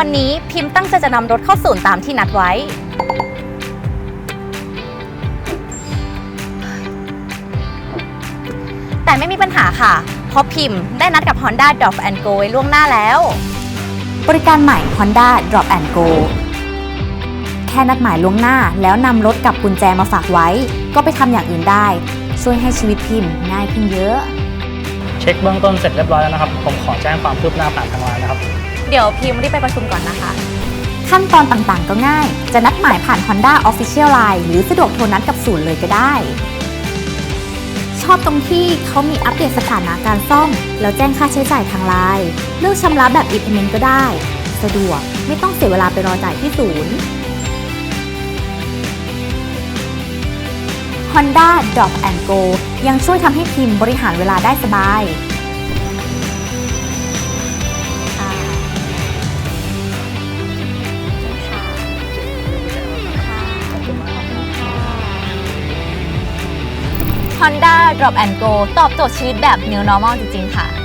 วันนี้พิมพ์ตั้งใจจะนำรถเข้าศูนย์ตามที่นัดไว้ แต่ไม่มีปัญหาค่ะ เพราะพิมพ์ได้นัดกับ Honda Drop and Go ไว้ล่วงหน้าแล้ว บริการใหม่ Honda Drop and Go แค่นัดหมายล่วงหน้าแล้วนำรถกับกุญแจมาฝากไว้ ก็ไปทำอย่างอื่นได้ ช่วยให้ชีวิตพิมพ์ง่ายขึ้นเยอะ เช็คเบื้องต้นเสร็จเรียบร้อยแล้วนะครับ ผมขอแจ้งความคืบหน้าผ่านทางไลน์นะครับ เดี๋ยวพิมพ์รีบไปประชุมก่อนนะคะ ขั้นตอนต่างๆ ก็ง่าย จะนัดหมายผ่าน Honda Official Line หรือสะดวกโทรนัดกับศูนย์เลยก็ได้ ชอบตรงที่เขามีอัปเดตสถานะการซ่อม แล้วแจ้งค่าใช้จ่ายทางไลน์เลือกชำระแบบ e-payment ก็ได้ สะดวกไม่ต้องเสียเวลาไปรอจ่ายที่ศูนย์ Honda Drop and Go ยังช่วยทำให้พิมพ์บริหารเวลาได้สบาย Honda Drop and Go ตอบโจทย์ชีวิตแบบ New Normal จริง ๆ ค่ะ